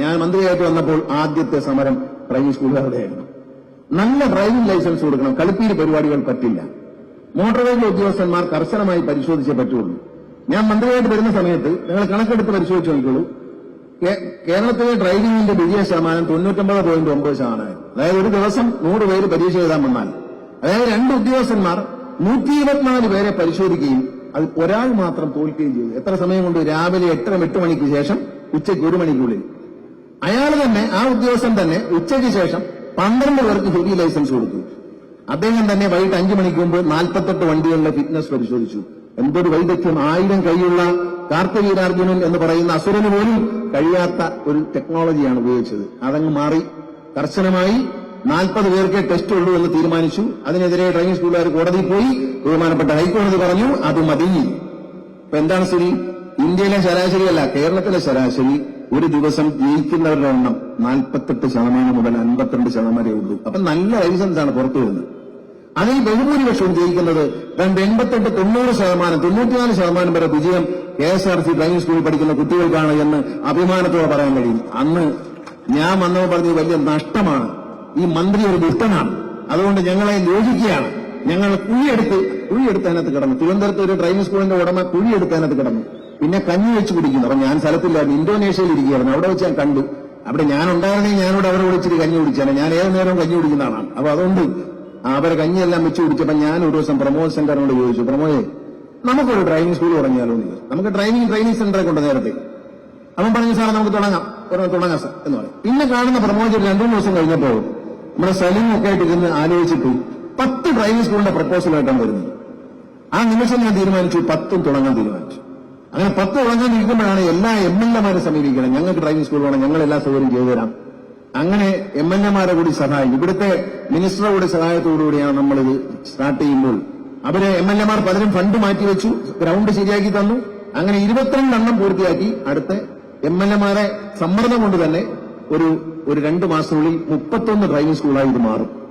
ഞാൻ മന്ത്രിയായിട്ട് വന്നപ്പോൾ ആദ്യത്തെ സമരം ഡ്രൈവിംഗ് സ്കൂളുകാരുടെയായിരുന്നു നല്ല ഡ്രൈവിംഗ് ലൈസൻസ് കൊടുക്കണം. കളിപ്പീര് പരിപാടികൾ പറ്റില്ല. മോട്ടോർ വെഹിക്കിൾ ഉദ്യോഗസ്ഥന്മാർ കർശനമായി പരിശോധിച്ചേ പറ്റുള്ളൂ. ഞാൻ മന്ത്രിയായിട്ട് വരുന്ന സമയത്ത് നിങ്ങൾ കണക്കെടുത്ത് പരിശോധിച്ച് നോക്കിക്കോളൂ. കേരളത്തിലെ ഡ്രൈവിംഗിന്റെ വിജയ ശതമാനം തൊണ്ണൂറ്റൊമ്പത് പോയിന്റ് ഒമ്പത് ശതമാനം അതായത് ഒരു ദിവസം നൂറ് പേര് പരീക്ഷ എഴുതാൻ വന്നാൽ. അതായത് രണ്ട് ഉദ്യോഗസ്ഥന്മാർ നൂറ്റി ഇരുപത്തിനാല് പേരെ പരിശോധിക്കുകയും അത് ഒരാൾ മാത്രം തോൽക്കുകയും ചെയ്തു. എത്ര സമയം കൊണ്ട് രാവിലെ എട്ടര എട്ട് മണിക്ക് ശേഷം ഉച്ചയ്ക്ക് ഒരു മണിക്കുള്ളിൽ അയാൾ തന്നെ ആ ഉദ്യോഗസ്ഥൻ തന്നെ ഉച്ചയ്ക്ക് ശേഷം പന്ത്രണ്ട് പേർക്ക് ഹെവി ലൈസൻസ് കൊടുത്തു. അദ്ദേഹം തന്നെ വൈകിട്ട് അഞ്ചു മണിക്ക് മുമ്പ് നാൽപ്പത്തെട്ട് വണ്ടികളുടെ ഫിറ്റ്നസ് പരിശോധിച്ചു. എന്തൊരു വൈദഗ്ധ്യം. ആയിരം കൈയുള്ള കാർത്തവീരാർജുനൻ എന്ന് പറയുന്ന അസുരന് പോലും കഴിയാത്ത ഒരു ടെക്നോളജിയാണ് ഉപയോഗിച്ചത്. അതങ്ങ് മാറി. കർശനമായി നാൽപ്പത് പേർക്കേ ടെസ്റ്റ് ഉള്ളൂ എന്ന് തീരുമാനിച്ചു. അതിനെതിരെ ഡ്രൈവിംഗ് സ്കൂളുകാർ കോടതിയിൽ പോയി. ബഹുമാനപ്പെട്ട ഹൈക്കോടതി പറഞ്ഞു അത് മതി. ഇപ്പൊ എന്താണ് സ്ഥിതി? ഇന്ത്യയിലെ ശരാശരിയല്ല കേരളത്തിലെ ശരാശരി ഒരു ദിവസം ജയിക്കുന്നവരുടെ എണ്ണം നാൽപ്പത്തെട്ട് ശതമാനം മുതൽ അൻപത്തിരണ്ട് ശതമാനം വരെ ഉള്ളൂ. അപ്പൊ നല്ല ലൈസൻസ് ആണ് പുറത്തു വരുന്നത്. അതിൽ ബഹുഭൂരിപക്ഷവും ജയിക്കുന്നത് രണ്ട് എൺപത്തെട്ട് തൊണ്ണൂറ് ശതമാനം തൊണ്ണൂറ്റിനാല് ശതമാനം വരെ വിജയം K S R C driving സ്കൂളിൽ പഠിക്കുന്ന കുട്ടികൾക്കാണ് എന്ന് അഭിമാനത്തോടെ പറയാൻ കഴിയും. അന്ന് ഞാൻ വന്നപ്പോൾ പറഞ്ഞത് വലിയ നഷ്ടമാണ്. ഈ മന്ത്രി ഒരു ദുഷ്ടനാണ്. അതുകൊണ്ട് ഞങ്ങളെ യോജിക്കുകയാണ്. ഞങ്ങൾ കുഴിയെടുത്ത് കുഴിയെടുത്ത് അതിനകത്ത് കിടന്നു. തിരുവനന്തപുരത്ത് ഒരു ഡ്രൈവിംഗ് സ്കൂളിന്റെ ഉടമ കുഴിയെടുത്ത് അതിനകത്ത് കിടന്നു. പിന്നെ കഞ്ഞി വെച്ച് കുടിക്കുന്നു. അപ്പൊ ഞാൻ സ്ഥലത്തില്ലായിരുന്നു. ഇന്തോനേഷ്യയിൽ ഇരിക്കുകയായിരുന്നു. അവിടെ വെച്ച് ഞാൻ കണ്ടു. അവിടെ ഞാൻ ഉണ്ടായിരുന്നെങ്കിൽ ഞാനോട് അവരെ വിളിച്ചിട്ട് കഞ്ഞി കുടിച്ചാണ് ഞാൻ ഏത് നേരവും കഞ്ഞി കുടിക്കുന്ന ആളാണ്. അപ്പൊ അതുകൊണ്ട് അവരെ കഞ്ഞിയെല്ലാം വെച്ച് കുടിച്ചപ്പോ ഞാൻ ഒരു ദിവസം പ്രമോദ് ശങ്കറിനോട് ചോദിച്ചു പ്രമോദേ നമുക്കൊരു ഡ്രൈവിംഗ് സ്കൂൾ തുടങ്ങിയാലോ എന്ന്. നമുക്ക് ഡ്രൈവിംഗ് ട്രെയിനിങ് സെന്ററെ കൊണ്ട് നേരത്തെ. അവൻ പറഞ്ഞു സാറേ നമുക്ക് തുടങ്ങാം. തുടങ്ങാം സാർ എന്ന് പറയും പിന്നെ കാണുന്ന പ്രമോദ് രണ്ടു മൂന്ന് ദിവസം കഴിഞ്ഞപ്പോൾ നമ്മുടെ സലീം ഒക്കെ ആയിട്ട് ഇരുന്ന് ആലോചിച്ചിട്ട് പത്ത് ഡ്രൈവിംഗ് സ്കൂളിന്റെ പ്രപ്പോസലായിട്ടാണ് വരുന്നത്. ആ നിമിഷം ഞാൻ തീരുമാനിച്ചു പത്തും തുടങ്ങാൻ തീരുമാനിച്ചു. അങ്ങനെ പത്ത് തുടങ്ങാൻ ഇരിക്കുമ്പോഴാണ് എല്ലാ എം എൽ എമാരെ സമീപിക്കണം. ഞങ്ങൾക്ക് ഡ്രൈവിംഗ് സ്കൂൾ വേണം ഞങ്ങൾ എല്ലാ സൗകര്യം ചെയ്തു തരാം. അങ്ങനെ എം എൽ എമാരെ കൂടി സഹായം ഇവിടുത്തെ മിനിസ്റ്ററുടെ കൂടി സഹായത്തോടുകൂടിയാണ് ഇത് സ്റ്റാർട്ട് ചെയ്യുമ്പോൾ. അവരെ എം എൽ എമാർ പലരും ഫണ്ട് മാറ്റിവെച്ചു ഗ്രൗണ്ട് ശരിയാക്കി തന്നു. അങ്ങനെ ഇരുപത്തിരണ്ട് എണ്ണം പൂർത്തിയാക്കി. അടുത്ത എം എൽ എമാരെ സമ്മർദ്ദം കൊണ്ട് തന്നെ ഒരു ഒരു രണ്ട് മാസത്തിനുള്ളിൽ മുപ്പത്തൊന്ന് ഡ്രൈവിംഗ് സ്കൂളായി ഇത് മാറും.